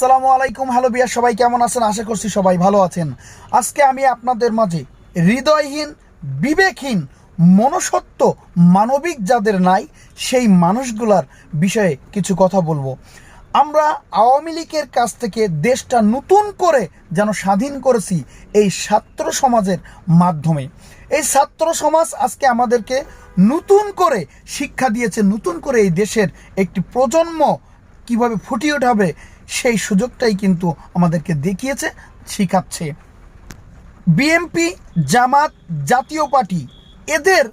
আসসালামু আলাইকুম, হ্যালো বিয়ার সবাই, কেমন আছেন? আশা করছি সবাই ভালো আছেন। আজকে আমি আপনাদের মাঝে হৃদয়হীন, বিবেকহীন মনসত্ব মানবিক যাদের নাই, সেই মানুষগুলার বিষয়ে কিছু কথা বলব। আমরা আওয়ামী লীগের কাছ থেকে দেশটা নতুন করে যেন স্বাধীন করেছি এই ছাত্র সমাজের মাধ্যমে। এই ছাত্র সমাজ আজকে আমাদেরকে নতুন করে শিক্ষা দিয়েছে, নতুন করে এই দেশের একটি প্রজন্ম কীভাবে ফুটিয়ে ওঠাবে সেই সুযোগটাই কিন্তু আমাদেরকে দেখিয়েছে, শিখাচ্ছে। বিএমপি জামাত, জাতীয় পার্টি, এদের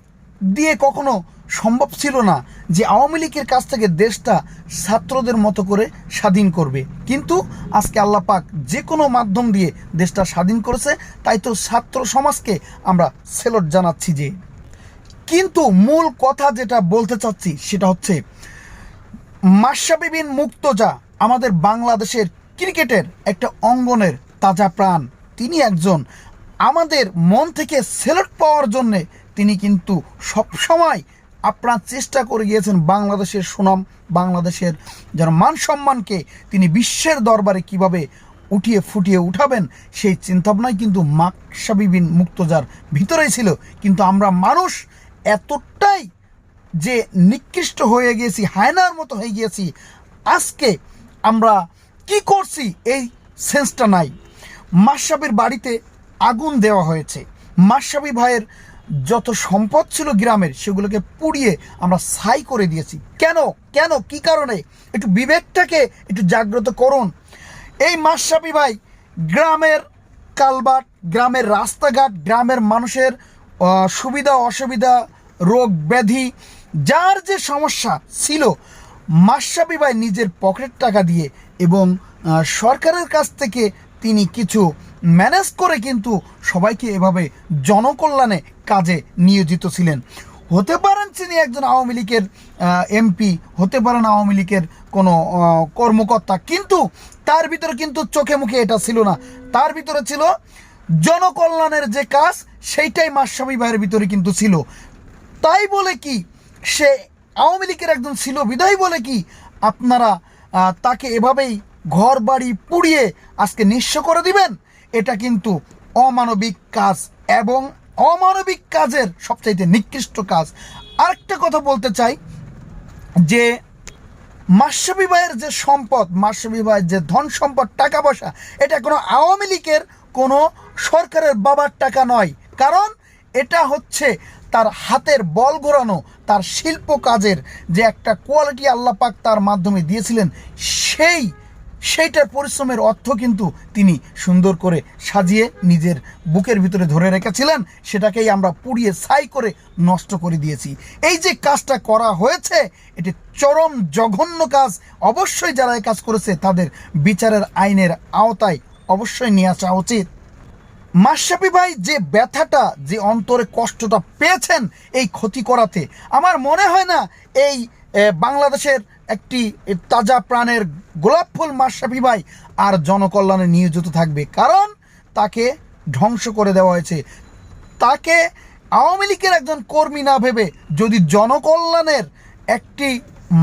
দিয়ে কখনো সম্ভব ছিল না যে আওয়ামী লীগের কাছ থেকে দেশটা ছাত্রদের মতো করে স্বাধীন করবে। কিন্তু আজকে আল্লাহ পাক যে কোনো মাধ্যম দিয়ে দেশটা স্বাধীন করেছে, তাই তো ছাত্র সমাজকে আমরা সেলট জানাচ্ছি যে। কিন্তু মূল কথা যেটা বলতে চাচ্ছি, সেটা হচ্ছে মাসাবি বিন মুক্তজা আমাদের বাংলাদেশের ক্রিকেটের একটা অঙ্গনের তাজা প্রাণ। তিনি একজন আমাদের মন থেকে সেলেক্ট পাওয়ার জন্যে তিনি কিন্তু সবসময় আপনার চেষ্টা করে গিয়েছেন বাংলাদেশের সুনাম, বাংলাদেশের যেন মান সম্মানকে তিনি বিশ্বের দরবারে কীভাবে উঠিয়ে ফুটিয়ে উঠাবেন সেই চিন্তাভাবনাই কিন্তু মাকসাবি বিন মুক্তজার ভিতরেই ছিল। কিন্তু আমরা মানুষ এতটাই যে নিকৃষ্ট হয়ে গিয়েছি, হায়নার মতো হয়ে গিয়েছি, আজকে আমরা কি করছি? এই সেন্সটা নাই। মাসাবির বাড়িতে আগুন দেওয়া হয়েছে। মাসাবি ভাইয়ের যত সম্পদ ছিল গ্রামের, সেগুলোকে পুড়িয়ে আমরা ছাই করে দিয়েছি। কেন? কেন? কি কারণে? একটু বিবেকটাকে একটু জাগ্রত করুন। এই মাসাবি ভাই গ্রামের কালবাট, গ্রামের রাস্তাঘাট, গ্রামের মানুষের সুবিধা, অসুবিধা, রোগ ব্যাধি, যার যে সমস্যা ছিল মাসাবি ভাই নিজের পকেট টাকা দিয়ে এবং সরকারের কাছ থেকে তিনি কিছু ম্যানেজ করে কিন্তু সবাইকে এভাবে জনকল্যাণে কাজে নিয়োজিত ছিলেন। হতে পারেন তিনি একজন আওয়ামী লীগের এমপি, হতে পারেন আওয়ামী লীগের কোনো কর্মকর্তা, কিন্তু তার ভিতরে কিন্তু চোখে মুখে এটা ছিল না। তার ভিতরে ছিল জনকল্যাণের যে কাজ, সেইটাই মাসাবি ভাইয়ের ভিতরে কিন্তু ছিল। তাই বলে কি, সে আওয়ামী লীগের একজন ছিল, বিদায় বলে কি আপনারা তাকে এভাবেই ঘর বাড়ি পুড়িয়ে আজকে নিঃস্ব করে দিবেন? এটা কিন্তু অমানবিক কাজ এবং অমানবিক কাজের সবচাইতে নিকৃষ্ট কাজ। আরেকটা কথা বলতে চাই যে মাসাবি ভাইয়ের যে সম্পদ মাসাবি ভাইয়ের যে ধন সম্পদ, টাকা পয়সা, এটা কোনো আওয়ামী লীগের কোনো সরকারের বাবার টাকা নয়। কারণ এটা হচ্ছে তার হাতের বল ঘোরানো, তার শিল্প কাজের যে একটা কোয়ালিটি আল্লাহ পাক তার মাধ্যমে দিয়েছিলেন, সেই, সেইটার পরিশ্রমের অর্থ কিন্তু তিনি সুন্দর করে সাজিয়ে নিজের বুকের ভিতরে ধরে রেখেছিলেন, সেটাকেই আমরা পুড়িয়ে ছাই করে নষ্ট করে দিয়েছি। এই যে কাজটা করা হয়েছে, এটি চরম জঘন্য কাজ, অবশ্যই যারা এই কাজ করেছে তাদের বিচারের আইনের আওতায় অবশ্যই নিয়ে আসা উচিত। মাসাপি ভাই যে ব্যথাটা, যে অন্তরে কষ্টটা পেয়েছেন এই ক্ষতি করাতে, আমার মনে হয় না এই বাংলাদেশের একটি তাজা প্রাণের গোলাপ ফুল মাসাপি ভাই আর জনকল্যাণে নিয়োজিত থাকবে। কারণ তাকে ধ্বংস করে দেওয়া হয়েছে। তাকে আওয়ামী লীগের একজন কর্মী না ভেবে যদি জনকল্যাণের একটি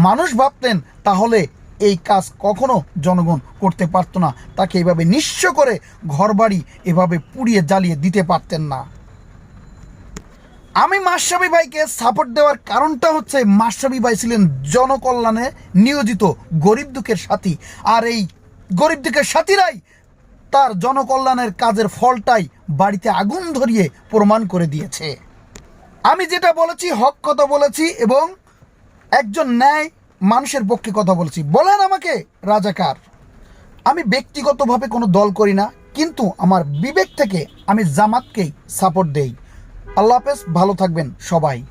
মানুষ ভাবতেন, তাহলে এই কাজ কখনো জনগণ করতে পারতো না। তাকে এভাবে নিঃস্ব করে ঘরবাড়ি এভাবে পুড়িয়ে জ্বালিয়ে দিতে পারতেন না। আমি মাসাবি ভাইকে সাপোর্ট দেওয়ার কারণটা হচ্ছে মাসাবি ভাই ছিলেন জনকল্যাণে নিয়োজিত গরিব দুঃখের সাথী। আর এই গরিব দুঃখের সাথীরাই তার জনকল্যাণের কাজের ফলটাই বাড়িতে আগুন ধরিয়ে প্রমাণ করে দিয়েছে। আমি যেটা বলেছি, হক কথা বলেছি এবং একজন ন্যায় মানুষের পক্ষে কথা বলছি। বলেন আমাকে, রাজাকার। আমি ব্যক্তিগতভাবে কোনো দল করি না, কিন্তু আমার বিবেক থেকে আমি জামাতকেই সাপোর্ট দেই। আল্লাহ হাফেজ, ভালো থাকবেন সবাই।